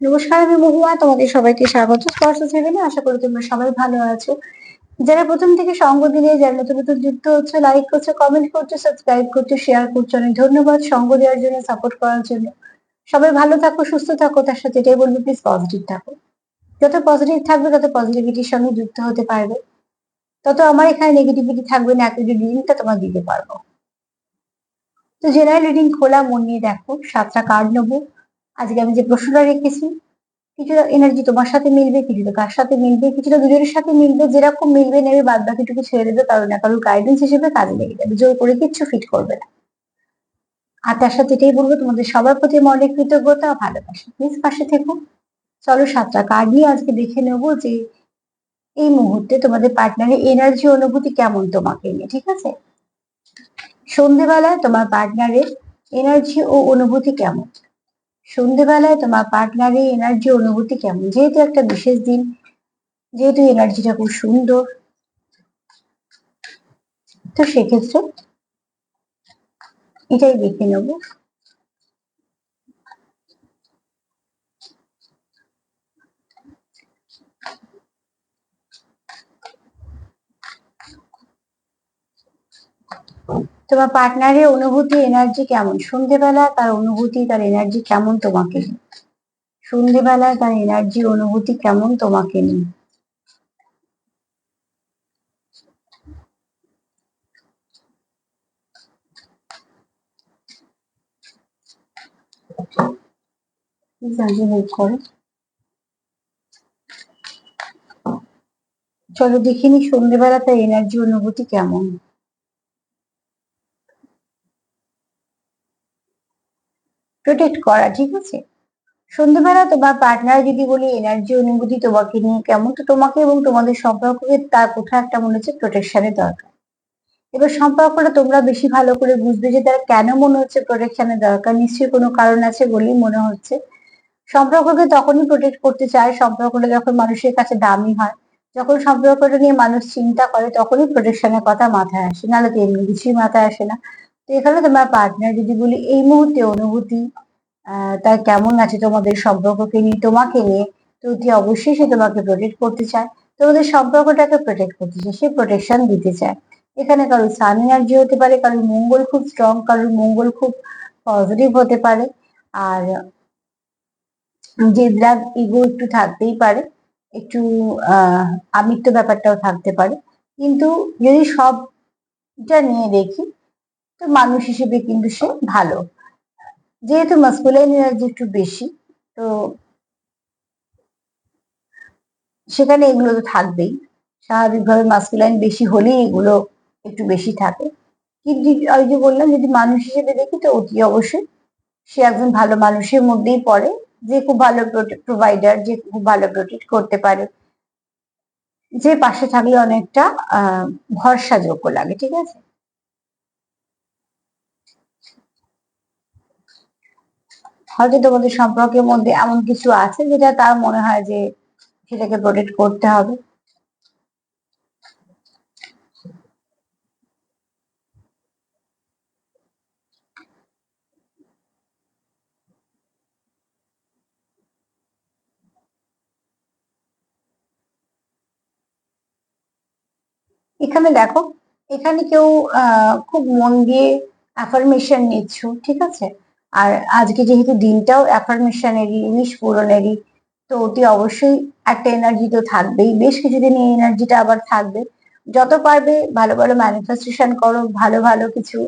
নমস্কার, আমি মহুয়া, তোমাদের সবাইকে স্বাগত। স্পর্শ সেভেনে আশা করি তোমরা সবাই ভালো আছো। যারা প্রথম থেকে সঙ্গ দিলে, যারা নতুন নতুন যুক্ত হচ্ছে লাইক করছ কমেন্ট করছ সাবস্ক্রাইব করছ শেয়ার করছ, অনেক ধন্যবাদ সঙ্গ দেওয়ার জন্য সাপোর্ট করার জন্য। সবাই ভালো থাকো, সুস্থ থাকো, তার সাথে এটাই বলব প্লিজ পজিটিভ থাকো। যত পজিটিভ থাকবে, তত পজিটিভিটির সঙ্গে যুক্ত হতে পারবে। তত আমার এখানে নেগেটিভিটি থাকবে না একটু রিডিংটা তোমার দিতে পারব। তো জেনারেল রিডিং খোলা, মন নিয়ে দেখো, সাতটা কার্ড নেব। আজকে আমি যে প্রশ্নটা রেখেছি, কিছুটা এনার্জি তোমার সাথে মিলবে, কিছুটা কার সাথে মিলবে, কিছুটা দুজনের সাথে মিলবে, যেরকম মিলবে নেবে, বাদ বাকিটুকু ছেড়ে দেবে, কারণ না কারোর গাইডেন্স হিসেবে কাজে লেগে যাবে। জোর করে কিচ্ছু ফিট করবে না। আর তার সাথে এটাই বলব, তোমাদের সবার প্রতি মনের কৃতজ্ঞতা ভালোবাসা। প্লিজ পাশে থেকো। চলো সাতটা কার্ড নিয়ে আজকে দেখে নেব যে এই মুহূর্তে তোমাদের পার্টনারের এনার্জি অনুভূতি কেমন তোমাকে নিয়ে, ঠিক আছে? সন্ধেবেলায় তোমার পার্টনারের এনার্জি ও অনুভূতি কেমন? সন্ধেবেলায় তোমার পার্টনারের এনার্জি অনুভূতি কেমন? যেহেতু একটা বিশেষ দিন, যেহেতু এনার্জিটা খুব সুন্দর। তো সেক্ষেত্রে এটাই দেখে নেব। তোমার পার্টনারের অনুভূতি এনার্জি কেমন? সন্ধেবেলা তার অনুভূতি, তার এনার্জি কেমন তোমাকে? সন্ধেবেলা তার এনার্জি অনুভূতি কেমন তোমাকে নিয়ে? চলো দেখিনি সন্ধ্যেবেলা তার এনার্জি অনুভূতি কেমন? প্রোটেক্ট করা, ঠিক আছে? সন্ধ্যেবেলা তোমার পার্টনার যদি বলি এনার্জি অনুভূতি তোমাকে নিয়ে কেমন? তো তোমাকে এবং তোমাদের সম্পর্ককে তার কোথাও একটা মনে হচ্ছে প্রোটেকশনের দরকার। এবার সম্পর্কটা তোমরা বেশি ভালো করে বুঝবে যে তারা কেন মনে হচ্ছে প্রোটেকশনের দরকার। নিশ্চয়ই কোনো কারণ আছে বলেই মনে হচ্ছে। সম্পর্ককে তখনই প্রোটেক্ট করতে চায় সম্পর্কটা যখন মানুষের কাছে দামি হয়। যখন সম্পর্কটা নিয়ে মানুষ চিন্তা করে, তখনই প্রোটেকশনের কথা মাথায় আসে। নাহলে তো এমনি কিছুই মাথায় আসে না। তো এখানে তোমার পার্টনার যদি বলি, এই মুহূর্তে অনুভূতি তার কেমন আছে তোমাদের সম্পর্ককে নিয়ে? তোমাকে নিয়ে তো অতি অবশ্যই সে তোমাকে প্রোটেক্ট করতে চায়। তোমাদের সম্পর্কটাকে প্রোটেক্ট করতে চায়, সে প্রোটেকশন দিতে চায়। এখানে কারোর সান এনার্জি হতে পারে কারোর মঙ্গল খুব স্ট্রং কারোর মঙ্গল খুব পজিটিভ হতে পারে। আর যে ব্লাড ইগো একটু থাকতেই পারে, একটু আমিত্ব ব্যাপারটাও থাকতে পারে। কিন্তু যদি সবটা নিয়ে দেখি, তো মানুষ হিসেবে কিন্তু সে ভালো। যেহেতু মাস্কুলাইন এনার্জি একটু বেশি, তো সেখানে এগুলো তো থাকবেই। স্বাভাবিকভাবে মাস্কুলাইন বেশি হলেই এগুলো একটু বেশি থাকে। কিন্তু ওই যে বললাম, যদি মানুষ হিসেবে দেখি, তো অতি অবশ্যই সে একজন ভালো মানুষের মধ্যেই পড়ে, যে খুব ভালো প্রোভাইডার যে খুব ভালো প্রোটেক্ট করতে পারে। যে পাশে থাকলে অনেকটা ভরসাযোগ্য লাগে, ঠিক আছে? হয়তো তোমাদের সম্পর্কের মধ্যে এমন কিছু আছে যেটা তার মনে হয় যে সেটাকে প্রোটেক্ট করতে হবে। এখানে দেখো, এখানে কেউ খুব মন দিয়ে অ্যাফার্মেশন নিচ্ছ, ঠিক আছে? আর আজকে যেহেতু দিনটাও অ্যাফার্মেশনেরই উনিশ পূরণেরই, তো অতি অবশ্যই একটা এনার্জি তো থাকবেই। বেশ কিছুদিন এই এনার্জিটা আবার থাকবে। যত পারবে ভালো ভালো ম্যানিফেস্টেশন করো, ভালো ভালো কিছু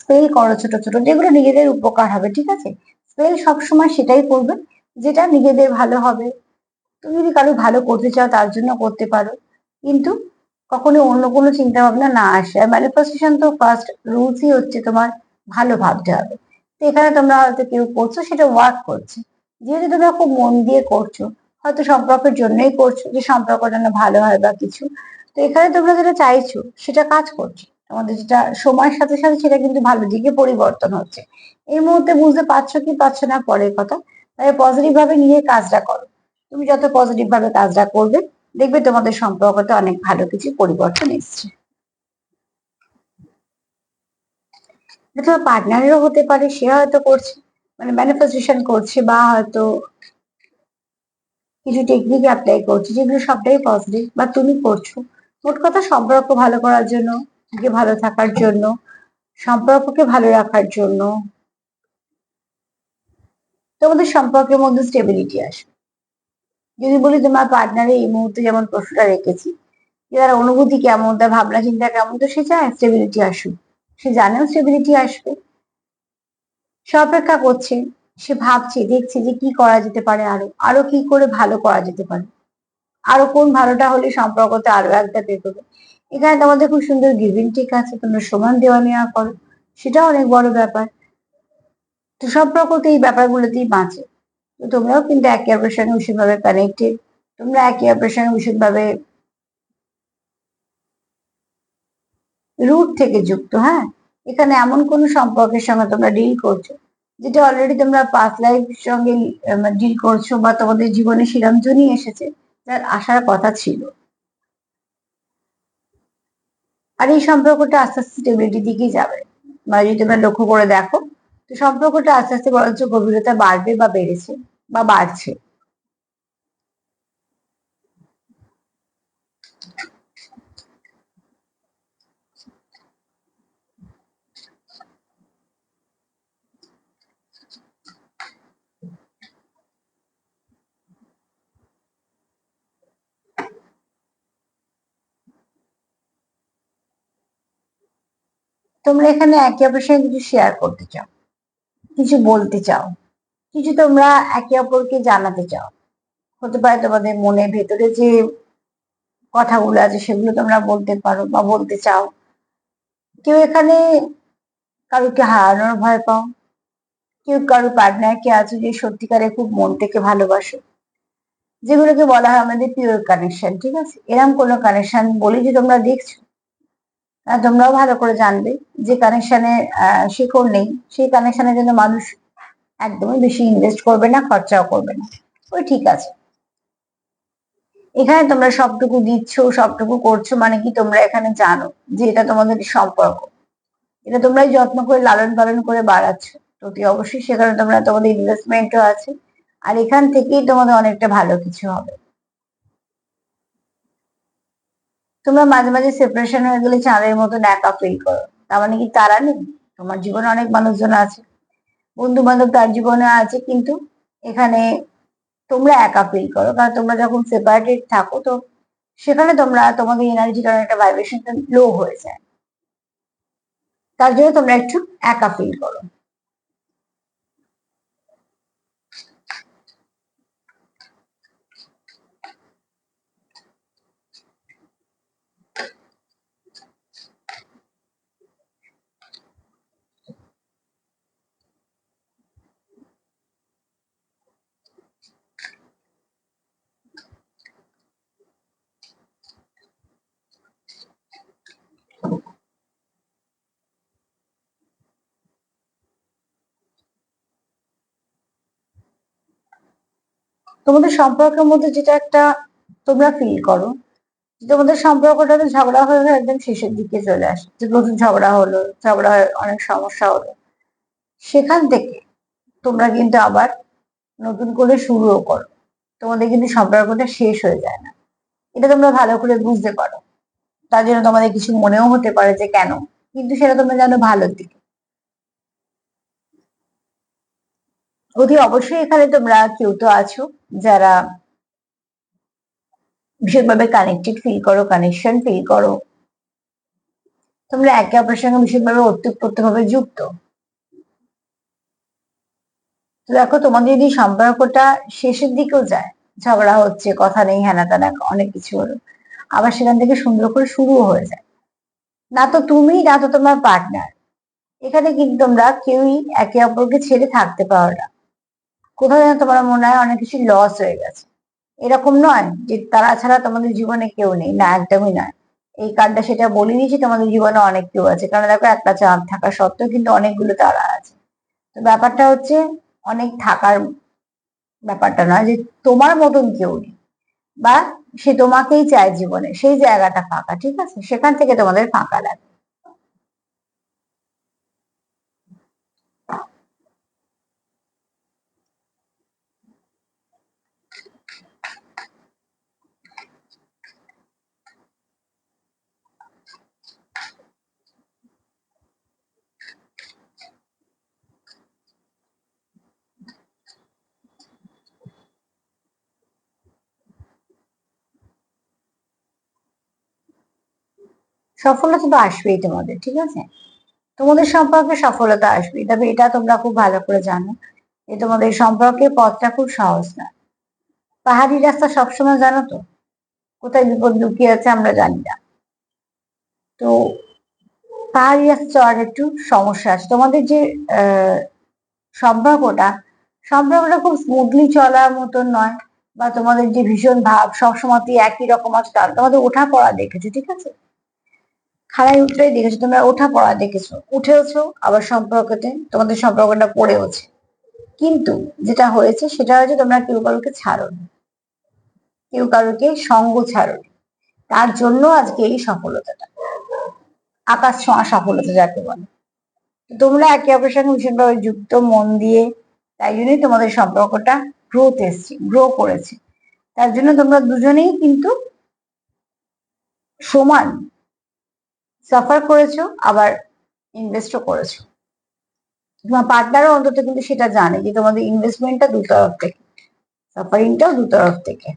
স্পেল করো ছোট ছোট, যেগুলো নিজেদের উপকার হবে, ঠিক আছে? স্পেল সবসময় সেটাই করবে, যেটা নিজেদের ভালো হবে। তুমি যদি কারও ভালো করতে চাও, তার জন্য করতে পারো। কিন্তু কখনো অন্য কোনো চিন্তা ভাবনা না আসে। আর ম্যানিফেস্টেশন তো ফার্স্ট রুলসই হচ্ছে তোমার ভালো ভাবতে হবে। তো এখানে তোমরা হয়তো কেউ করছ, সেটা ওয়ার্ক করছে। যেহেতু তোমরা খুব মন দিয়ে করছ, হয়তো সম্পর্কের জন্যই করছ যে সম্পর্কটা না ভালো হয় বা কিছু। তো এখানে তোমরা যেটা চাইছো, সেটা কাজ করছ। তোমাদের যেটা সময়ের সাথে সাথে সেটা কিন্তু ভালো দিকে পরিবর্তন হচ্ছে। এই মুহূর্তে বুঝতে পারছ কি পারছ না পরের কথা? তাই পজিটিভ ভাবে নিজের কাজটা করো। তুমি যত পজিটিভ ভাবে কাজটা করবে দেখবে তোমাদের সম্পর্কতে অনেক ভালো কিছু পরিবর্তন এসছে। তোমার পার্টনারেরও হতে পারে, সে হয়তো করছে মানে ম্যানিফেস্টেশন করছে বা হয়তো কিছু টেকনিক অ্যাপ্লাই করছে, যেগুলো সবটাই পজিটিভ বা তুমি করছ। মোট কথা সম্পর্ক ভালো করার জন্য নিজে ভালো থাকার জন্য, সম্পর্ককে ভালো রাখার জন্য তোমাদের সম্পর্কের মধ্যে স্টেবিলিটি আসবে। যদি বলি তোমার পার্টনারে এই মুহূর্তে যেমন প্রশ্নটা রেখেছি, যে তার অনুভূতি কেমন, তার ভাবনা চিন্তা কেমন, তো সে চায় স্টেবিলিটি আসুক। সে জানেও স্টেবিলিটি আসবে। সে অপেক্ষা করছে, সে ভাবছে, দেখছে যে কি করা যেতে পারে আরও আরও কি করে ভালো করা যেতে পারে। আরও কোন ভালোটা হলে সম্পর্কতে আরও একটা পেতে এখানে তোমাদের খুব সুন্দর গিভিং ঠিক আছে, তোমরা সমান দেওয়া নেওয়া করো। সেটা অনেক বড় ব্যাপার। তো সম্পর্কতে এই ব্যাপারগুলোতেই বাঁচে। তোমরাও কিন্তু একে অপরের সঙ্গে ভীষণভাবে কানেক্টেড তোমরা একে অপরের সঙ্গে ভীষণভাবে রুট থেকে যুক্ত হ্যাঁ? এখানে এমন কোন সম্পর্কের সঙ্গে তোমরা ডিল করছ, যেটা অলরেডি তোমরা পাঁচ লাইফ সঙ্গে ডিল করছ বা তোমাদের জীবনে সেরকম জনই এসেছে, যার আসার কথা ছিল। আর এই সম্পর্কটা আস্তে আস্তে স্টেবিলিটির দিকেই যাবে। মানে যদি তোমরা লক্ষ্য করে দেখো তো সম্পর্কটা আস্তে আস্তে বরঞ্চ গভীরতা বাড়বে বা বেড়েছে বা বাড়ছে। তোমরা এখানে একে অপরের সঙ্গে কিছু শেয়ার করতে চাও। কিছু বলতে চাও। কিছু তোমরা একে অপরকে জানাতে চাও। হতে পারে তোমাদের মনে ভেতরে যে কথাগুলো আছে সেগুলো তোমরা বলতে পারো বা বলতে চাও। কেউ এখানে কারোকে হারানোর ভয় পাও। কেউ কারও পার্টনারকে আছে যে সত্যিকারে খুব মন থেকে ভালোবাসো। যেগুলোকে বলা হয় আমাদের পিওর কানেকশন ঠিক আছে? এরকম কোনো কানেকশন বলে যে তোমরা দেখছ। তোমরাও ভালো করে জানবে যে কানেকশনে শিকড় নেই। সেই কানেকশনের জন্য মানুষ একদমই বেশি ইনভেস্ট করবে না, খরচাও করবে না। ওই ঠিক আছে। এখানে তোমরা সবটুকু দিচ্ছ, সবটুকু করছ মানে কি তোমরা এখানে জানো যে এটা তোমাদের সম্পর্ক। এটা তোমরাই যত্ন করে, লালন পালন করে বাড়াচ্ছ। প্রতি অবশ্যই সেখানে তোমরা তোমাদের ইনভেস্টমেন্টও আছে। আর এখান থেকেই তোমাদের অনেকটা ভালো কিছু হবে। তোমরা মাঝে মাঝে সেপারেশন হয়ে গেলে চাঁদের মতন একা ফিল করো। তার মানে কি তারা নেই? তোমার জীবনে অনেক মানুষজন আছে। বন্ধু বান্ধব তার জীবনে আছে, কিন্তু এখানে তোমরা একা ফিল করো। কারণ তোমরা যখন সেপারেটেড থাকো, তো সেখানে তোমরা, তোমাদের এনার্জিটা অনেকটা ভাইব্রেশন লো হয়ে যায়। তার জন্য তোমরা একটু একা ফিল করো। তোমাদের সম্পর্কের মধ্যে যেটা একটা তোমরা ফিল করো তোমাদের সম্পর্কটা তো ঝগড়া হয়ে একদম শেষের দিকে চলে আসে, যে প্রচুর ঝগড়া হলো, ঝগড়া হয়ে অনেক সমস্যা হলো। সেখান থেকে তোমরা কিন্তু আবার নতুন করে শুরুও করো। তোমাদের কিন্তু সম্পর্কটা শেষ হয়ে যায় না। এটা তোমরা ভালো করে বুঝতে পারো। তার জন্য তোমাদের কিছু মনেও হতে পারে যে কেন, কিন্তু সেটা তোমরা জানো ভালোর দিকে। অতি অবশ্যই এখানে তোমরা কেউ তো আছো যারা ভীষণভাবে কানেক্টেড ফিল করো কানেকশন ফিল করো, তোমরা একে অপরের সঙ্গে ভীষণভাবে ওতপ্রোতভাবে যুক্ত। তো দেখো, তোমাদের যদি সম্পর্কটা শেষের দিকেও যায়, ঝগড়া হচ্ছে, কথা নেই হ্যানা তানা অনেক কিছু হলো, আবার সেখান থেকে সুন্দর করে শুরুও হয়ে যায়। না তো তুমি, না তো তোমার পার্টনার এখানে কিন্তু তোমরা কেউই একে অপরকে ছেড়ে থাকতে পারো না। কোথাও যেন তোমার মনে হয় অনেক কিছু লস হয়ে গেছে। এরকম নয় যে তারা ছাড়া তোমাদের জীবনে কেউ নেই, না, একদমই নয়। এই কার্ডটা সেটা বলে দিয়েছি তোমাদের জীবনে অনেক কেউ আছে। কারণ দেখো, একটা চাঁদ থাকা সত্ত্বেও কিন্তু অনেকগুলো তারা আছে। তো ব্যাপারটা হচ্ছে, অনেক থাকার ব্যাপারটা নয় যে তোমার মতন কেউ নেই। বা সে তোমাকেই চায় জীবনে, সেই জায়গাটা ফাঁকা, ঠিক আছে? সেখান থেকে তোমাদের ফাঁকা লাগে। সফলতা তো আসবেই তোমাদের, ঠিক আছে? তোমাদের সম্পর্কে সফলতা আসবে তবে এটা তোমরা খুব ভালো করে জানো যে তোমাদের সম্পর্কের পথটা খুব সহজ না। পাহাড়ি রাস্তা সবসময় জানো তো? কোথায় বিপদ লুকিয়ে আছে আমরা জানি না। তো পাহাড়ি রাস্তা চড়ার একটু সমস্যা আছে। তোমাদের যে সম্পর্কটা সম্পর্কটা খুব স্মুথলি চলার মতন নয় বা তোমাদের যে ভীষণ ভাব সবসময় একই রকম আছে, তার তোমাদের ওঠা পড়া দেখেছ, ঠিক আছে? খাড়াই উঠলেই দেখেছ, তোমরা ওঠা পড়া দেখেছ। উঠেওছো আবার সম্পর্কতে, তোমাদের সম্পর্কটা পড়েওছে। কিন্তু যেটা হয়েছে, সেটা হচ্ছে তোমরা কেউ কারোকে ছাড়ো কেউ কারোকে সঙ্গ ছাড়ো তার জন্য আজকে এই সফলতাটা। আকাশ ছোঁয়া সফলতা যাকে বলে। তোমরা একে অপরের সঙ্গে ভীষণভাবে যুক্ত, মন দিয়ে। তাই জন্যই তোমাদের সম্পর্কটা গ্রোথ এসছে গ্রো করেছে। তার জন্য তোমরা দুজনেই কিন্তু সমান। সাফার করেছ, আবার ইনভেস্টও করেছ। তোমার পার্টনারও অন্তত কিন্তু সেটা জানে যে তোমাদের ইনভেস্টমেন্টটা দু তরফ থেকে সাফারিংটাও দু তরফ থেকে।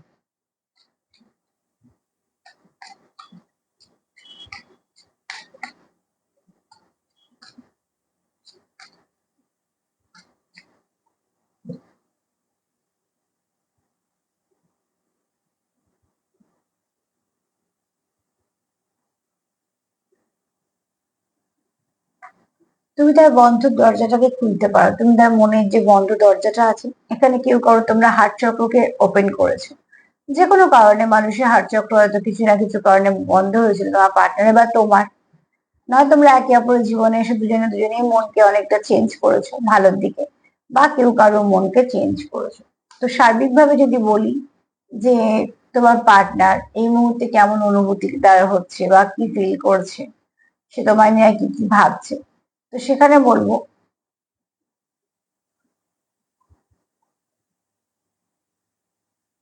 তুমি তার বন্ধ দরজাটাকে খুলতে পারো। তুমি তার মনের যে বন্ধ দরজাটা আছে, এখানে কেউ কারও তোমরা হাট চক্রকে ওপেন করেছ। যে কোনো কারণে মানুষের হাট চক্র হয়তো কিছু না কিছু কারণে বন্ধ হয়েছিল, তোমার পার্টনারে বা তোমার। নয় তোমরা একে অপরের জীবনে এসে দুজনে দুজনেই মনকে অনেকটা চেঞ্জ করেছ ভালোর দিকে, বা কেউ কারও মনকে চেঞ্জ করেছ। তো সার্বিকভাবে যদি বলি যে তোমার পার্টনার এই মুহূর্তে কেমন অনুভূতি তার হচ্ছে বা কি ফিল করছে সে তোমায় নিয়ে কি কি ভাবছে? তো সেখানে বলব।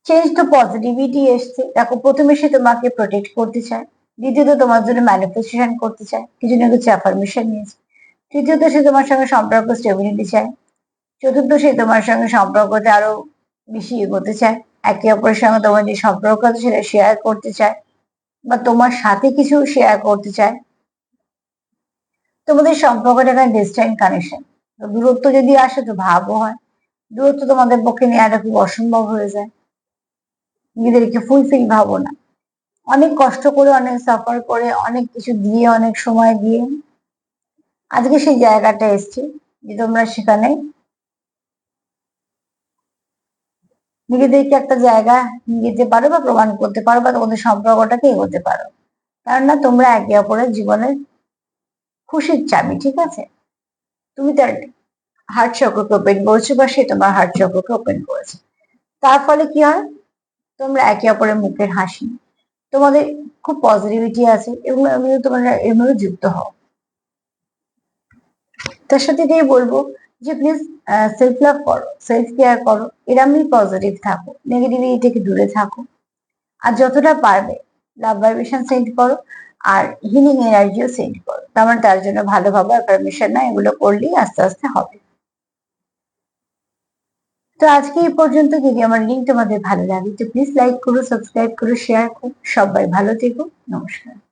চেঞ্জ তো পজিটিভিটি এসছে। দেখো, প্রথমে সে তোমাকে প্রোটেক্ট করতে চায়। দ্বিতীয়ত তোমার জন্য ম্যানিফেস্টেশন করতে চায়। কিছু না কিছু অ্যাফার্মেশন নিয়েছে। তৃতীয়ত সে তোমার সঙ্গে সম্পর্ক স্টেবিলিটি চায়। চতুর্থ সে তোমার সঙ্গে সম্পর্কতে আরও বেশি এগোতে চায়। একে অপরের সঙ্গে তোমার যে সম্পর্ক আছে সেটা শেয়ার করতে চায় বা তোমার সাথে কিছু শেয়ার করতে চায়। তোমাদের সম্পর্কটা একটা ডিস্টেন্ট কানেকশন দূরত্ব যদি আসে তো ভাবও হয়। দূরত্ব তোমাদের পক্ষে নেওয়াটা খুব অসম্ভব হয়ে যায়। নিজেদেরকে ফুলফিল ভাবো না। অনেক কষ্ট করে, অনেক সাফার করে, অনেক কিছু দিয়ে, অনেক সময় দিয়ে আজকে সেই জায়গাটা এসছে যে তোমরা সেখানে নিজেদেরকে একটা জায়গা নিয়ে যেতে পারো বা প্রমাণ করতে পারো বা তোমাদের সম্পর্কটাকে এগোতে পারো। কারণ না, তোমরা একে অপরের জীবনের খুশির চাবি, ঠিক আছে? তুমি তার হার্ট চক্রকে ওপেন করেছ বা সে তোমার হার্ট চক্রকে ওপেন করেছে। তার ফলে কি হয়? তোমরা একে অপরের মুখের হাসি, তোমাদের খুব পজিটিভিটি আছে এবং তোমরা মধ্যে যুক্ত হও। তার সাথে এটাই বলব যে প্লিজ সেলফ লাভ করো সেলফ কেয়ার করো, এরমই পজিটিভ থাকো নেগেটিভিটি থেকে দূরে থাকো। আর যতটা পারবে লাভ ভাইব্রেশন সেন্ড করো আর হিলিং এনার্জিও সেন্ড করো। তার মানে তার জন্য ভালোভাবে পারমিশন না, এগুলো করলেই আস্তে আস্তে হবে। তো আজকে এই পর্যন্ত, যদি আমার লিঙ্ক তোমাদের ভালো লাগে, তো প্লিজ লাইক করো সাবস্ক্রাইব করো শেয়ার করো, সবাই ভালো থেকো। নমস্কার।